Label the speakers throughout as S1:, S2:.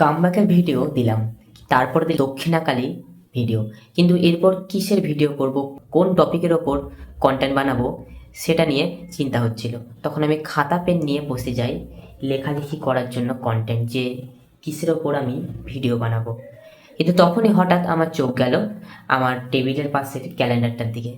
S1: কামব্যাকের video দিলাম। তারপর দিই দক্ষিণাকালী ভিডিও কিন্তু এরপর কিসের ভিডিও করব? কোন টপিকের ওপর কন্টেন্ট বানাবো? সেটা নিয়ে চিন্তা হচ্ছিল। তখন আমি খাতা পেন নিয়ে বসে যাই লেখালেখি করার জন্য কন্টেন্ট যে কিসের ওপর আমি ভিডিও বানাবো। কিন্তু তখনই হঠাৎ আমার চোখ গেল আমার টেবিলের পাশের ক্যালেন্ডারটার দিকে।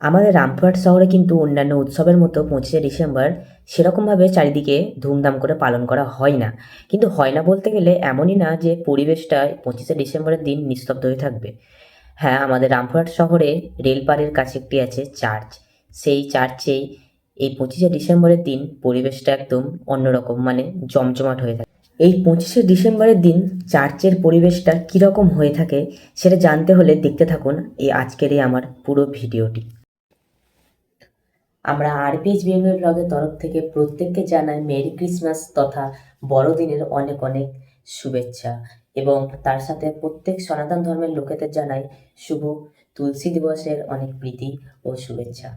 S1: আমাদের রামপুরহাট শহরে কিন্তু অন্যান্য উৎসবের মতো পঁচিশে ডিসেম্বর সেরকমভাবে চারিদিকে ধুমধাম করে পালন করা হয় না। কিন্তু হয় না বলতে গেলে এমনই না যে পরিবেশটা পঁচিশে ডিসেম্বরের দিন নিস্তব্ধ হয়ে থাকবে। হ্যাঁ আমাদের রামপুরহাট শহরে রেলপাড়ের কাছে একটি আছে চার্চ। সেই চার্চেই এই পঁচিশে ডিসেম্বরের দিন পরিবেশটা একদম অন্যরকম মানে জমজমাট হয়ে থাকে। এই পঁচিশে ডিসেম্বরের দিন চার্চের পরিবেশটা কীরকম হয়ে থাকে সেটা জানতে হলে দেখতে থাকুন এই আজকের এই আমার পুরো ভিডিওটি। আমরা আরপিএইচ বিএমএ ব্লগের তরফ থেকে প্রত্যেককে জানাই মেরি ক্রিসমাস তথা বড়দিনের অনেক অনেক শুভেচ্ছা। এবং তার সাথে প্রত্যেক সনাতন ধর্মের লোকেদের জানাই শুভ তুলসী দিবসের অনেক প্রীতি ও শুভেচ্ছা।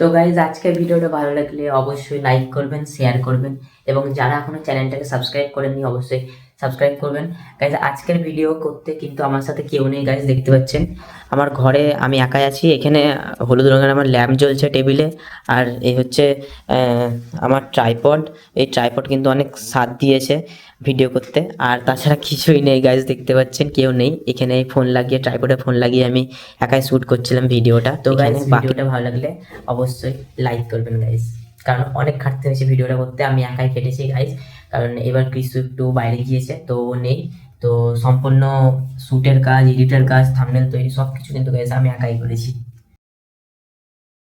S1: তো গাইজ আজকের ভিডিওটা ভালো লাগলে অবশ্যই লাইক করবেন শেয়ার করবেন এবং যারা এখনও চ্যানেলটাকে সাবস্ক্রাইব করেননি, অবশ্যই সাবস্ক্রাইব করবেন। গাইজ আজকের ভিডিও করতে কিন্তু আমার সাথে কেউ নেই গাইজ দেখতে পাচ্ছেন। আমার ঘরে আমি একাই আছি এখানে হলুদ রঙের আমার ল্যাম্প জ্বলছে টেবিলে আর এই হচ্ছে আমার ট্রাইপড এই ট্রাইপড কিন্তু অনেক স্বাদ দিয়েছে ভিডিও করতে আর তাছাড়া কিছুই নেই গাইজ দেখতে পাচ্ছেন কেউ নেই। এখানে ফোন লাগিয়ে ট্রাইপডে ফোন লাগিয়ে আমি একাই শ্যুট করছিলাম ভিডিওটা তো গাইজ ভিডিওটা ভালো লাগলে অবশ্যই লাইক করবেন গাইজ কারণ অনেক খাটতে হয়েছে ভিডিওটা করতে আমি একাই কেটেছি গাইজ কারণ এবার কিছু একটু বাইরে গিয়েছে, তো নেই। তো সম্পূর্ণ শ্যুটের কাজ এডিটের কাজ থামনেল তৈরি সব কিছু কিন্তু আমি একাই করেছি।